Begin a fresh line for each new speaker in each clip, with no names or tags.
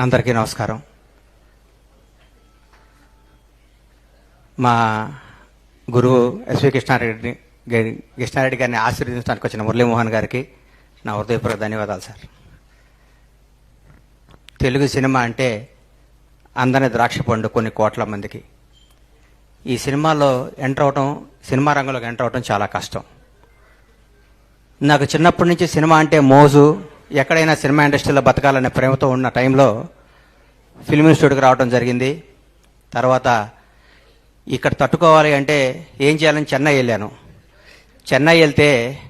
అందరికీ నమస్కారం. మా గురువు ఎస్వి కృష్ణారెడ్డి కృష్ణారెడ్డి గారిని ఆశీర్వదించడానికి వచ్చిన మురళీమోహన్ గారికి నా హృదయపూర్వక ధన్యవాదాలు సార్. తెలుగు సినిమా అంటే అందని ద్రాక్ష పండు కొన్ని కోట్ల మందికి. ఈ సినిమాలో ఎంటర్ అవటం సినిమా రంగంలోకి ఎంటర్ అవటం చాలా కష్టం. నాకు చిన్నప్పటి నుంచి సినిమా అంటే మోజు ఎక్కడైనా సినిమా ఇండస్ట్రీలో బతకాలనే ప్రేమతో ఉన్న టైంలో ఫిల్మ్ ఇన్స్టిట్యూట్కి రావడం జరిగింది. తర్వాత ఇక్కడ తట్టుకోవాలి అంటే ఏం చేయాలని చెన్నై వెళ్ళాను. చెన్నై వెళ్తే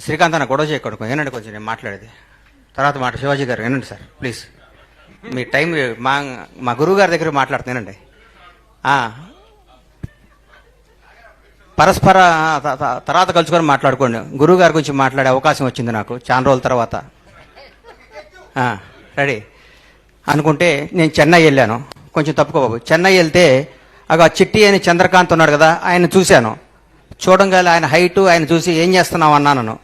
శ్రీకాంత్ అన్న గొడవ చేయకూడదు ఏనండి కొంచెం నేను మాట్లాడేది. తర్వాత మాట శివాజీ గారు వినండి సార్ ప్లీజ్. మీ టైం మా మా గురువు గారి దగ్గర మాట్లాడుతున్నానండి పరస్పర త- తర్వాత కలుసుకొని మాట్లాడుకోండి. గురువు గారి గురించి మాట్లాడే అవకాశం వచ్చింది నాకు చాలా రోజుల తర్వాత. రెడీ. అనుకుంటే నేను చెన్నై వెళ్ళాను. కొంచెం తప్పుకో బాబు. చెన్నై వెళ్తే అగ చిట్టి అని చంద్రకాంత్ ఉన్నాడు కదా ఆయన చూశాను. చూడంగానే ఆయన హైటు ఆయన చూసి ఏం చేస్తున్నావు అన్నాను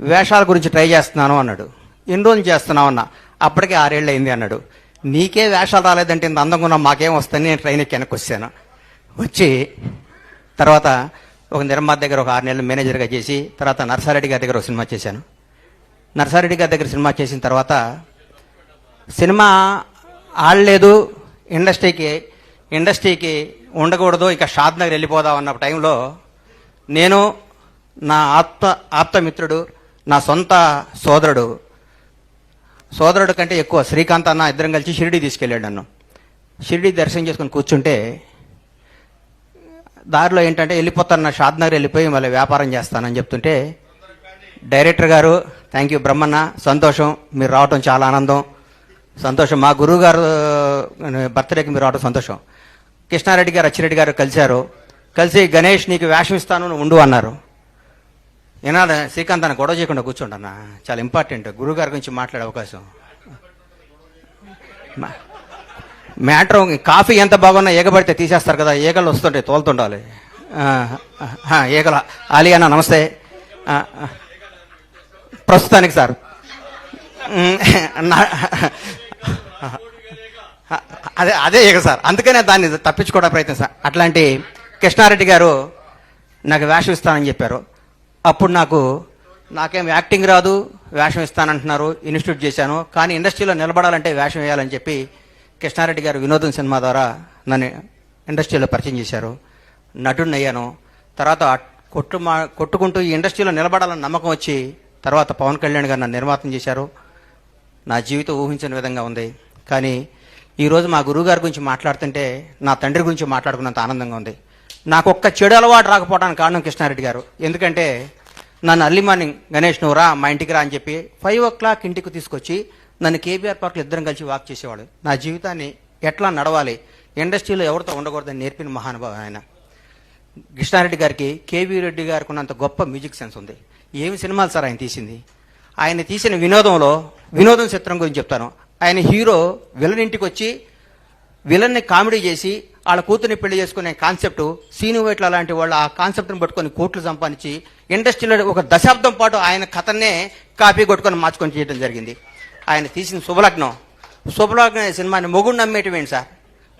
వేషాల గురించి ట్రై చేస్తున్నాను అన్నాడు. ఎన్ని రోజులు చేస్తున్నావు అన్నా? అప్పటికే ఆరేళ్ళు అయింది అన్నాడు. నీకే వేషాలు రాలేదంటే ఇంత అందంగా ఉన్నా మాకేం వస్తుంది నేను ట్రైన్ ఎక్కి వెనక్కి వచ్చాను వచ్చి తర్వాత ఒక నిర్మాత దగ్గర ఒక ఆరు నెలలు మేనేజర్గా చేసి తర్వాత నర్సారెడ్డి గారి దగ్గర ఒక సినిమా చేశాను. నర్సారెడ్డి గారి దగ్గర సినిమా చేసిన తర్వాత సినిమా ఆడలేదు ఇండస్ట్రీకి ఇండస్ట్రీకి ఉండకూడదు ఇక షాద్ నగర్ వెళ్ళిపోదాం అన్న టైంలో నేను నా ఆప్త ఆప్తమిత్రుడు నా సొంత సోదరుడు సోదరుడు కంటే ఎక్కువ శ్రీకాంత్ అన్న ఇద్దరం కలిసి షిరిడి తీసుకెళ్ళాడు నన్ను. షిరిడి దర్శనం చేసుకుని కూర్చుంటే దారిలో ఏంటంటే వెళ్ళిపోతాను నా షాద్ నగర్ వెళ్ళిపోయి మళ్ళీ వ్యాపారం చేస్తానని చెప్తుంటే డైరెక్టర్ గారు థ్యాంక్ యూ బ్రహ్మన్న సంతోషం మీరు రావటం చాలా ఆనందం. సంతోషం. మా గురువు గారు బర్త్డేకి మీరు రావడం సంతోషం. కృష్ణారెడ్డి గారు అచ్చిరెడ్డి గారు కలిశారు. కలిసి గణేష్ నీకు వేషం ఇస్తాను ఉండు అన్నారు. ఏనాడు శ్రీకాంత్ అన్న గొడవ చేయకుండా కూర్చోండి అన్న. చాలా ఇంపార్టెంట్. గురువు గారి గురించి మాట్లాడే అవకాశం. మ్యాటర్ కాఫీ ఎంత బాగున్నా ఏగబడితే తీసేస్తారు కదా ఏగలు వస్తుంటాయి తోలుతుండాలి. ఏగల ఆ, ఆలి అన్న నమస్తే. ప్రస్తుతానికి సార్. అదే అదే ఈగ సార్. అందుకనే దాన్ని తప్పించుకోవడానికి ప్రయత్నం సార్. అట్లాంటి కృష్ణారెడ్డి గారు నాకు వేషం ఇస్తానని చెప్పారు. అప్పుడు నాకు నాకేం యాక్టింగ్ రాదు వేషం ఇస్తానంటున్నారు ఇన్స్టిట్యూట్ చేశాను. కానీ ఇండస్ట్రీలో నిలబడాలంటే వేషం వేయాలని చెప్పి కృష్ణారెడ్డి గారు వినోదం సినిమా ద్వారా నన్ను ఇండస్ట్రీలో పరిచయం చేశారు. నటుడిని అయ్యాను తర్వాత కొట్టు మా కొట్టుకుంటూ ఈ ఇండస్ట్రీలో నిలబడాలని నమ్మకం వచ్చి తర్వాత పవన్ కళ్యాణ్ గారు నన్ను నిర్మాతం చేశారు. నా జీవితం ఊహించిన విధంగా ఉంది. కానీ ఈరోజు మా గురువుగారి గురించి మాట్లాడుతుంటే నా తండ్రి గురించి మాట్లాడుకున్నంత ఆనందంగా ఉంది. నాకు ఒక్క చెడు అలవాటు రాకపోవడానికి కారణం కృష్ణారెడ్డి గారు. ఎందుకంటే నన్ను అర్లీ మార్నింగ్ గణేష్ నువ్వు రా మా ఇంటికి రా అని చెప్పి ఫైవ్ ఓ క్లాక్ ఇంటికి తీసుకొచ్చి నన్ను కేబీఆర్ పార్క్లో ఇద్దరం కలిసి వాక్ చేసేవాడు. నా జీవితాన్ని ఎట్లా నడవాలి? ఇండస్ట్రీలో ఎవరితో ఉండకూడదని నేర్పిన మహానుభావం ఆయన. కృష్ణారెడ్డి గారికి కేవీ రెడ్డి గారికి ఉన్నంత గొప్ప మ్యూజిక్ సెన్స్ ఉంది. ఏమి సినిమాలు సార్ ఆయన తీసింది? ఆయన తీసిన వినోదంలో వినోదం చిత్రం గురించి చెప్తాను. ఆయన హీరో విలన్ ఇంటికి వచ్చి విలన్ని కామెడీ చేసి వాళ్ళ కూతుర్ని పెళ్ళి చేసుకునే కాన్సెప్ట్ సీను వైట్ల లాంటి వాళ్ళు ఆ కాన్సెప్ట్ని పట్టుకొని కోట్లు సంపాదించి ఇండస్ట్రీలో ఒక దశాబ్దం పాటు ఆయన కథనే కాపీ కొట్టుకొని మార్చుకొని చేయడం జరిగింది. ఆయన తీసిన శుభలగ్నం. శుభలగ్నం సినిమాని మొగుడు నమ్మేటివేంటి సార్?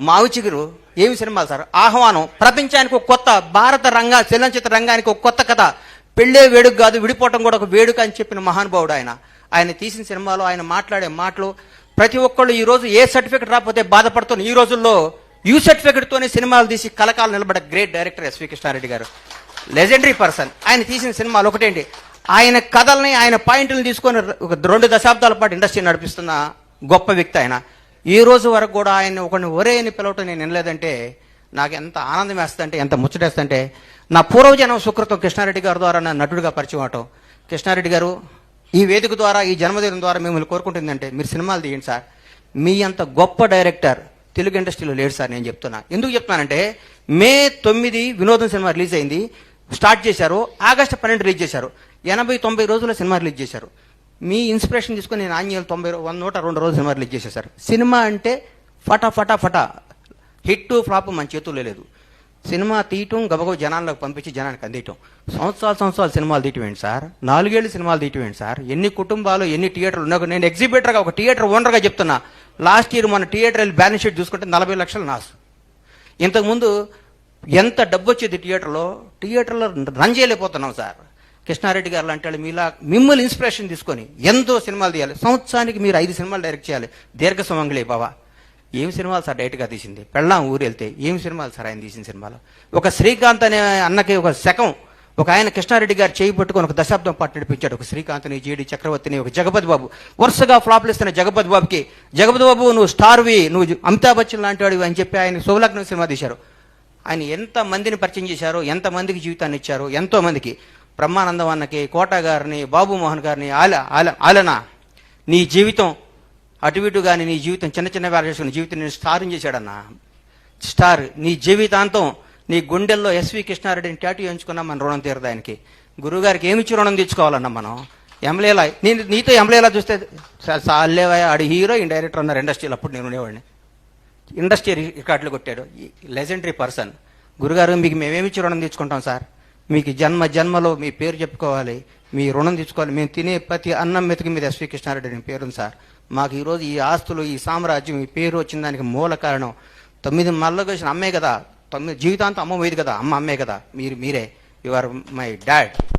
మావి చిగురు ఏమి సినిమాలు సార్? ఆహ్వానం ప్రపంచానికి ఒక కొత్త భారత రంగ చలనచిత్ర రంగానికి ఒక కొత్త కథ. పెళ్ళే వేడుక కాదు విడిపోవటం కూడా ఒక వేడుక అని చెప్పిన మహానుభావుడు ఆయన. ఆయన తీసిన సినిమాలో ఆయన మాట్లాడే మాటలు ప్రతి ఒక్కళ్ళు ఈరోజు ఏ సర్టిఫికెట్ రాకపోతే బాధపడుతున్న ఈ రోజుల్లో యూ సర్టిఫికెట్తోనే సినిమాలు తీసి కలకాలు నిలబడే గ్రేట్ డైరెక్టర్ ఎస్వి కృష్ణారెడ్డి గారు. Legendary person. ఆయన తీసిన సినిమాలు ఒకటేంటి? ఆయన కథల్ని ఆయన పాయింట్లను తీసుకొని ఒక రెండు దశాబ్దాల పాటు ఇండస్ట్రీ నడిపిస్తున్న గొప్ప వ్యక్తి ఆయన. ఈ రోజు వరకు కూడా ఆయన ఒకరిని ఒరే అని పిలవటం నేను వినలేదంటే నాకు ఎంత ఆనందం వేస్తుందంటే ఎంత ముచ్చటేస్తుందంటే నా పూర్వజనం సుకృతం కృష్ణారెడ్డి గారి ద్వారా నా నటుడిగా పరిచయం అవటం. కృష్ణారెడ్డి గారు ఈ వేదిక ద్వారా ఈ జన్మదినం ద్వారా మిమ్మల్ని కోరుకుంటుందంటే మీరు సినిమాలు తీయండి సార్. మీ అంత గొప్ప డైరెక్టర్ తెలుగు ఇండస్ట్రీలో లేడు సార్ నేను చెప్తున్నా. ఎందుకు చెప్తున్నానంటే మే తొమ్మిది వినోదం సినిమా రిలీజ్ అయింది స్టార్ట్ చేశారు ఆగస్టు పన్నెండు రిలీజ్ చేశారు. ఎనభై తొంభై రోజుల సినిమా రిలీజ్ చేశారు. మీ ఇన్స్పిరేషన్ తీసుకొని నేను ఆంజనేయులు తొంభై వన్ నూట రెండు రోజులు సినిమా రిలీజ్ చేసేసారు సినిమా అంటే ఫటా ఫటా ఫటా. హిట్ ఫ్లాప్ మన చేతుల్లో లేదు. సినిమా తీయటం గబగబ జనాల్లోకి పంపించి జనానికి అందియటం. సంవత్సరాలు సంవత్సరాలు సినిమాలు తీయటం సార్? నాలుగేళ్ళు సినిమాలు తీయటం సార్? ఎన్ని కుటుంబాలు ఎన్ని థియేటర్లు ఉన్నా నేను ఎగ్జిబిటర్గా ఒక థియేటర్ ఓనర్గా చెప్తున్నా. లాస్ట్ ఇయర్ మన థియేటర్ బ్యాలెన్స్ షీట్ చూసుకుంటే నలభై లక్షలు నాసు. ఇంతకుముందు ఎంత డబ్బు వచ్చేది థియేటర్లో? థియేటర్లో రన్ చేయలేకపోతున్నాం సార్. కృష్ణారెడ్డి గారు లాంటి వాళ్ళు మీలా మిమ్మల్ని ఇన్స్పిరేషన్ తీసుకొని ఎంతో సినిమాలు తీయాలి. సంవత్సరానికి మీరు ఐదు సినిమాలు డైరెక్ట్ చేయాలి. దీర్ఘ సుమంగళి బావ. ఏం సినిమాలు సార్ డైరెక్ట్గా తీసింది? పెళ్ళాం ఊరు వెళ్తే ఏం సినిమాలు సార్ ఆయన తీసిన సినిమాలు? ఒక శ్రీకాంత్ అనే అన్నకి ఒక శకం ఒక ఆయన కృష్ణారెడ్డి గారు చేయి పట్టుకొని ఒక దశాబ్దం పాటు నడిపించాడు. ఒక శ్రీకాంత్ని జేడి చక్రవర్తిని ఒక జగపతి బాబు. వరుసగా ఫ్లాప్లు ఇస్తున్న జగపతి బాబుకి జగపతి బాబు నువ్వు స్టార్వి నువ్వు అమితాబ్ బచ్చన్ లాంటి వాడివి అని చెప్పి ఆయన శుభలగ్నం సినిమా తీశారు. ఆయన ఎంత మందిని పరిచయం చేశారో? ఎంత మందికి జీవితాన్ని ఇచ్చారో? ఎంతో మందికి. బ్రహ్మానందం అన్నకి కోట గారిని బాబు మోహన్ గారిని ఆల ఆల ఆలన? నీ జీవితం అటు ఇటు కానీ నీ జీవితం చిన్న చిన్న వేళ చేసుకుని జీవితం నేను స్టార్ చేశాడన్నా? స్టార్ నీ జీవితాంతం నీ గుండెల్లో ఎస్వి కృష్ణారెడ్డిని టాటూ ఎంచుకున్నా మన రుణం తీరదు ఆయనకి గురువుగారికి ఏమిచ్చి రుణం తెచ్చుకోవాలన్నా మనం? ఎంలేలా నేను నీతో ఎంలేలా చూస్తే సాలేవా ఆడు హీరో ఈ డైరెక్టర్ అన్నారు ఇండస్ట్రీలో అప్పుడు నేను ఉండేవాడిని. ఇండస్ట్రీ రికార్డులు కొట్టాడు. Legendary person. గురుగారు మీకు మేమేమిచ్చి రుణం తీసుకుంటాం సార్? మీకు జన్మ జన్మలో మీ పేరు చెప్పుకోవాలి మీ రుణం తీసుకోవాలి. మేము తినే ప్రతి అన్నం మెతుకు మీద ఎస్వి కృష్ణారెడ్డి పేరుంది సార్. మాకు ఈరోజు ఈ ఆస్తులు ఈ సామ్రాజ్యం ఈ పేరు వచ్చిన దానికి మూల కారణం తొమ్మిది మళ్ళీ వచ్చిన అమ్మే కదా. తొమ్మిది జీవితాంతం అమ్మ పోయేది కదా. అమ్మ అమ్మే కదా. మీరు మీరే. You are my dad